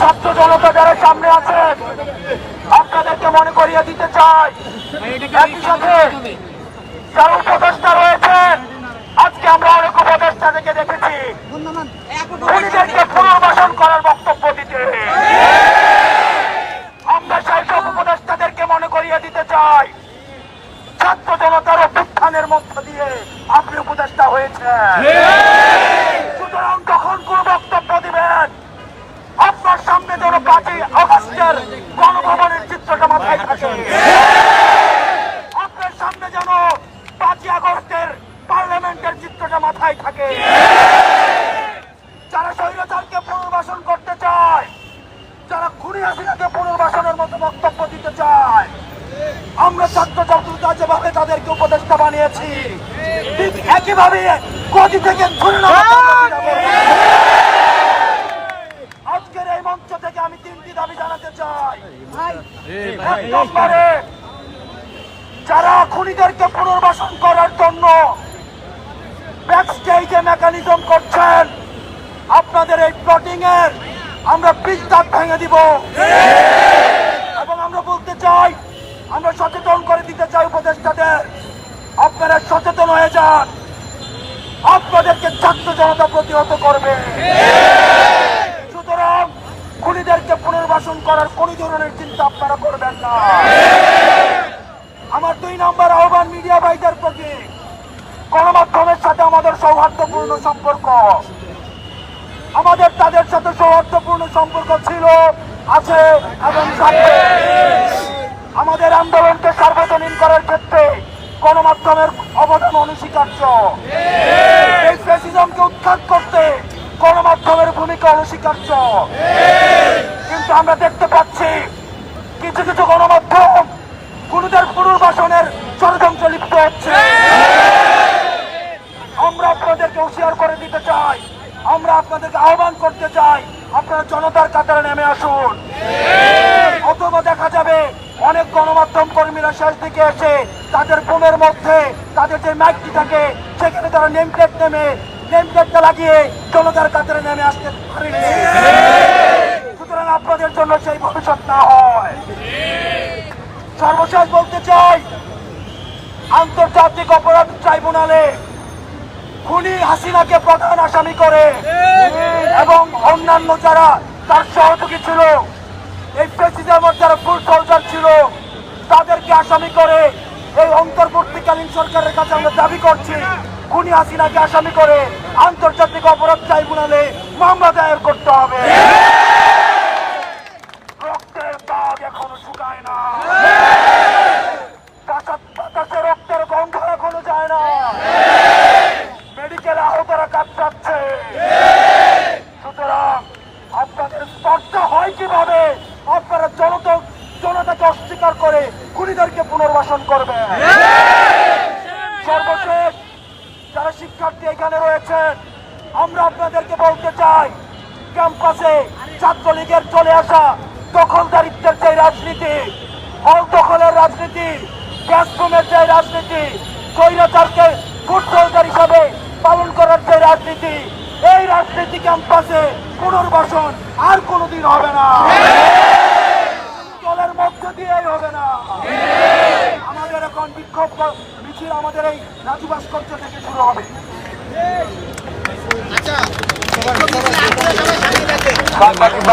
ছাত্র জনতা যারা সামনে আছেন, আপনাদেরকে মনে করিয়ে দিতে চাই। একই সাথে যারা উপদেষ্টা রয়েছেন, আজকে আমরা অনেক উপদেষ্টা থেকে দেখেছি। খুনিদেরকে পুনর্বাসন করার বক্তব্য দিতে। আমরা সেই সব উপদেষ্টাদেরকে মনে করিয়ে দিতে চাই। ছাত্র জনতার অভ্যুত্থানের মধ্য দিয়ে আপনি উপদেষ্টা হয়েছেন সুতরাং তখন কোন বক্তব্য দিবেন আপনার সামনে যেন পাঁচই আগস্টের গণভবনের চিত্রটা মাথায় থাকে। আপনার সামনে যেন পাঁচই আগস্টের পার্লামেন্টের চিত্রটা মাথায় থাকে। যারা স্বৈরাচারকে পুনর্বাসন করতে চায়, যারা খুনি হাসিনাকে পুনর্বাসনের মতো বক্তব্য দিতে চায়, আমরা ছাত্র ছাত্রীরা যেভাবে তাদেরকে উপদেষ্টা বানিয়েছি, ঠিক একইভাবে গদি থেকে ধরে জন্য চেষ্টা করব। আজকের এই মঞ্চ থেকে আমি দাবি জানাতে চাই। এক নম্বরে যারা খুনিদেরকে পুনর্বাসন করার জন্য ব্যাকস্টেজে মেকানিজম করছেন আপনাদের এই প্লটিং এর আমরা বিস্তার ভেঙে দিব। এবং আমরা বলতে চাই আমরা সচেতন করে দিতে চাই উপদেষ্টাদের আপনারা সচেতন হয়ে যান। আপনাদেরকে ছাত্র জনতা প্রতিহত করবে। খুনিদেরকে পুনর্বাসন করার কোন ধরনের চিন্তা আপনারা করবেন না। আমার দুই নম্বর আহ্বান মিডিয়া ভাইদের প্রতি। গণমাধ্যমের সাথে আমাদের সৌহার্দ্যপূর্ণ সম্পর্ক। আমাদের তাদের সাথে সৌহার্দ্যপূর্ণ সম্পর্ক ছিল, আছে এবং আমাদের আন্দোলনকে সার্বজনীন করার ক্ষেত্রে গণমাধ্যমের অবদান অনস্বীকার্য। এই ফ্যাসিজমকে উৎখাত করতে গণমাধ্যমের ভূমিকা অনস্বীকার্য। কিন্তু আমরা দেখতে পাচ্ছি কিছু কিছু গণমাধ্যম গুরুদের পুনর্বাসনের ষড়যন্ত্র লিপ্ত হচ্ছে। আমরা আপনাদেরকে হুঁশিয়ার করে দিতে চাই, আমরা আপনাদেরকে আহ্বান করতে চাই, আপনারা জনতার কাতারে নেমে আসুন। অথবা দেখা যাবে অনেক গণমাধ্যম কর্মীরা শেষ দিকে এসে তাদের বোমের মধ্যে তাদের যে মাইকটি থাকে সেখানে তারা নেম প্লেট নেমে আপনাদের জন্য সেই ভবিষ্যৎ না হয়। সর্বশেষ বলতে চাই, আন্তর্জাতিক অপরাধ ট্রাইব্যুনালে খুনি হাসিনাকে প্রধান আসামি করে এবং অন্যান্য যারা তার সহযোগী ছিল, এই প্রেসিডেন্ট যারা ফুল সোলজার ছিল, তাদেরকে আসামি করে এই অন্তর্বর্তীকালীন সরকারের কাছে আমরা দাবি করছি। খুনি হাসিনাকে আসামি করে আন্তর্জাতিক অপরাধ ট্রাইব্যুনালে মামলা দায়ের করতে হবে। রক্তের রক্তের গন্ধ এখনও না। সুতরাং হয় কীভাবে? আপনারা জনতা জনতাকে অস্বীকার করে খুনিদেরকে পুনর্বাসন করবে সর্বশেষ যারা শিক্ষার্থী এখানে রয়েছেন। আমরা আপনাদেরকে বলতে চাই, ক্যাম্পাসে ছাত্রলীগের চলে আসা দখলদারিত্বের যে রাজনীতি, হল দখলের রাজনীতি গ্যাসরুমের যে রাজনীতি, স্বৈরাচারকে ফুট সোলজার হিসাবে পালন করার যে রাজনীতি, এই রাজনীতি ক্যাম্পাসে পুনর্বাসন আর কোনোদিন হবে না। দলের মধ্য দিয়েই হবে না। আমাদের এখন বিক্ষোভ মিছিল আমাদের এই রাজু ভাস্কর্য থেকে শুরু হবে। সাংবাদিক